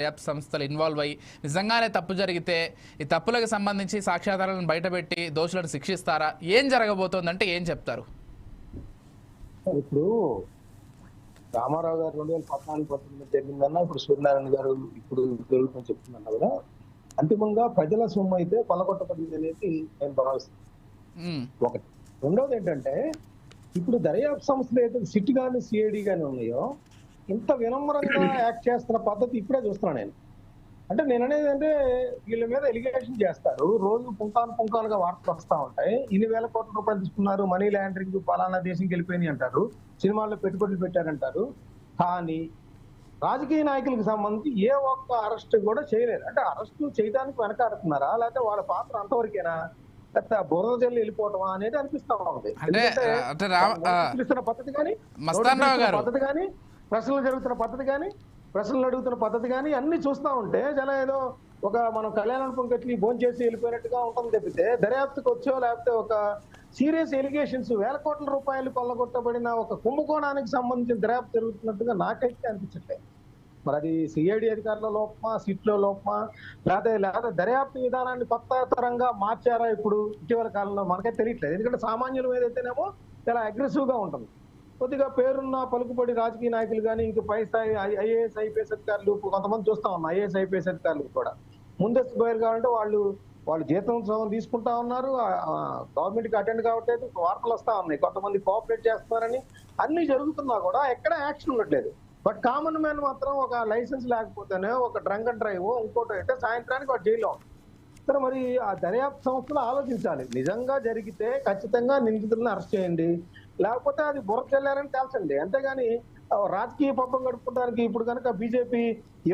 దర్యాప్తు సంస్థలు ఇన్వాల్వ్ అయ్యి నిజంగానే తప్పు జరిగితే ఈ తప్పులకు సంబంధించి సాక్ష్యాధారాలను బయటపెట్టి దోషులను శిక్షిస్తారా? ఏం జరగబోతోందంటే ఏం చెప్తారు? ఇప్పుడు రామారావు గారు రెండు వేల పద్నాలుగు పంతొమ్మిది జరిగిందన్నా ఇప్పుడు సూర్యనారాయణ గారు ఇప్పుడు జరుగుతుందని చెప్తున్నారు కదా అంతిమంగా ప్రజల సొమ్ము అయితే కొలగొట్టబడింది అనేది నేను భావిస్తున్నాను. ఒకటి. రెండోది ఏంటంటే ఇప్పుడు దర్యాప్తు సంస్థలు అయితే సిట్ కానీ సిఐడి కానీ ఉన్నాయో ఇంత వినమ్రంగా యాక్ట్ చేస్తున్న పద్ధతి ఇప్పుడే చూస్తున్నాను నేను. అంటే నేను అనేది అంటే వీళ్ళ మీద ఎలిగేషన్ చేస్తారు. రోజు పుంకాను పుంకాలుగా వార్తలు వస్తా ఉంటాయి. ఇన్ని వేల కోట్ల రూపాయలు తీసుకున్నారు మనీ లాండరింగ్ పలానా దేశంకి వెళ్ళిపోయినాయి అంటారు. సినిమాల్లో పెట్టుబడులు పెట్టారంటారు. కానీ రాజకీయ నాయకులకు సంబంధించి ఏ ఒక్క అరెస్ట్ కూడా చేయలేరు అంటే అరెస్ట్ చేయడానికి వెనకాడుతున్నారా? లేకపోతే వాళ్ళ పాత్ర అంతవరకేనా? వెళ్ళిపోవటమా అనేది అనిపిస్తా ఉంది. పద్ధతి కానీ మస్తాన్ రావు గారు పద్ధతి కానీ ప్రశ్నలు జరుగుతున్న పద్ధతి కానీ ప్రశ్నలు అడుగుతున్న పద్ధతి కానీ అన్ని చూస్తా ఉంటే చాలా ఏదో ఒక మనం కళ్యాణం కట్టి భోజనం చేసి వెళ్ళిపోయినట్టుగా ఉంటుంది తప్పితే దర్యాప్తుకు వచ్చో లేకపోతే ఒక సీరియస్ ఎలిగేషన్స్ వేల కోట్ల రూపాయలు కొల్లగొట్టబడిన ఒక కుంభకోణానికి సంబంధించిన దర్యాప్తు జరుగుతున్నట్టుగా నాకైతే అనిపించట్లేదు మరి అది సిఐడి అధికారుల లోపమా సిట్లో లోపమా లేకపోతే లేకపోతే దర్యాప్తు విధానాన్ని కొత్త తరంగా మార్చారా ఇప్పుడు ఇటీవల కాలంలో మనకైతే తెలియట్లేదు. ఎందుకంటే సామాన్యుల మీద అయితేనేమో చాలా అగ్రెసివ్గా ఉంటుంది. కొద్దిగా పేరున్న పలుకుబడి రాజకీయ నాయకులు కానీ ఇంక పై స్థాయి ఐఏఎస్ ఐపీఎస్ అధికారులు కొంతమంది చూస్తా ఉన్నాం ఐఏఎస్ ఐపీఎస్ అధికారులు కూడా. ముందస్తు బయలు కావాలంటే వాళ్ళు వాళ్ళు జీతం సగం తీసుకుంటా ఉన్నారు. గవర్నమెంట్కి అటెండ్ కావట్లేదు. వార్తలు వస్తా ఉన్నాయి. కొంతమంది కోఆపరేట్ చేస్తున్నారని. అన్ని జరుగుతున్నా కూడా ఎక్కడ యాక్షన్ ఉండట్లేదు. బట్ కామన్ మ్యాన్ మాత్రం ఒక లైసెన్స్ లేకపోతేనే ఒక డ్రంక్ అండ్ డ్రైవ్ ఇంకోటి అయితే సాయంత్రానికి వాడు జైల్లో ఉంటాడు. సరే మరి ఆ దర్యాప్తు సంస్థలు ఆలోచించాలి. నిజంగా జరిగితే ఖచ్చితంగా నిందితులను అరెస్ట్ చేయండి. లేకపోతే అది బుర్ర చెల్లారని తేల్చండి. అంతేగాని రాజకీయ పబ్బం గడుపుకోవడానికి ఇప్పుడు కనుక బీజేపీ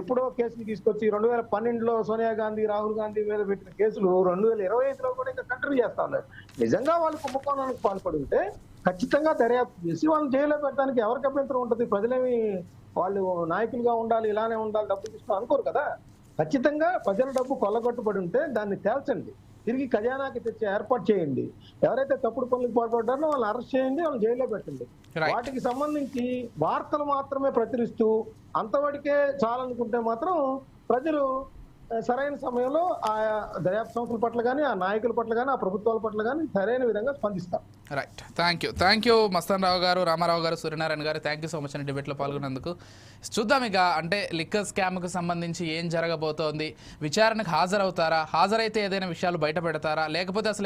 ఎప్పుడో కేసులు తీసుకొచ్చి రెండు వేల పన్నెండులో సోనియా గాంధీ రాహుల్ గాంధీ మీద పెట్టిన కేసులు రెండు వేల ఇరవై ఐదులో కూడా ఇంకా కంటిన్యూ చేస్తా ఉన్నారు. నిజంగా వాళ్ళు కుంభకోణానికి పాల్పడి ఉంటే ఖచ్చితంగా దర్యాప్తు చేసి వాళ్ళని జైల్లో పెట్టడానికి ఎవరికి అభ్యంతరం ఉంటుంది? ప్రజలేమి వాళ్ళు నాయకులుగా ఉండాలి ఇలానే ఉండాలి డబ్బులు తీసుకోవాలి అనుకోరు కదా. ఖచ్చితంగా ప్రజల డబ్బు కొల్లగొట్టుబడి ఉంటే దాన్ని తేల్చండి. తిరిగి ఖజానాకి తెచ్చి ఏర్పాటు చేయండి ఎవరైతే తప్పుడు పనులకు పాల్పడ్డారో వాళ్ళని అరెస్ట్ చేయండి వాళ్ళని జైల్లో పెట్టండి. వాటికి సంబంధించి వార్తలు మాత్రమే ప్రచురిస్తూ అంతవరకే చాలనుకుంటే మాత్రం ప్రజలు సరైన సమయంలో ఆ దర్యాప్తు సంస్థల పట్ల కానీ ఆ నాయకుల పట్ల కానీ ఆ ప్రభుత్వాల పట్ల కానీ సరైన విధంగా స్పందిస్తారు right thank you thank you Mastan Rao garu Ramarao garu Suryanarayana గారు. థ్యాంక్ యూ సో మచ్ అని డిబేట్లో పాల్గొన్నందుకు. చూద్దాం ఇక అంటే లిక్కర్ స్కామ్కు సంబంధించి ఏం జరగబోతోంది? విచారణకు హాజరవుతారా? హాజరైతే ఏదైనా విషయాలు బయట పెడతారా? లేకపోతే అసలు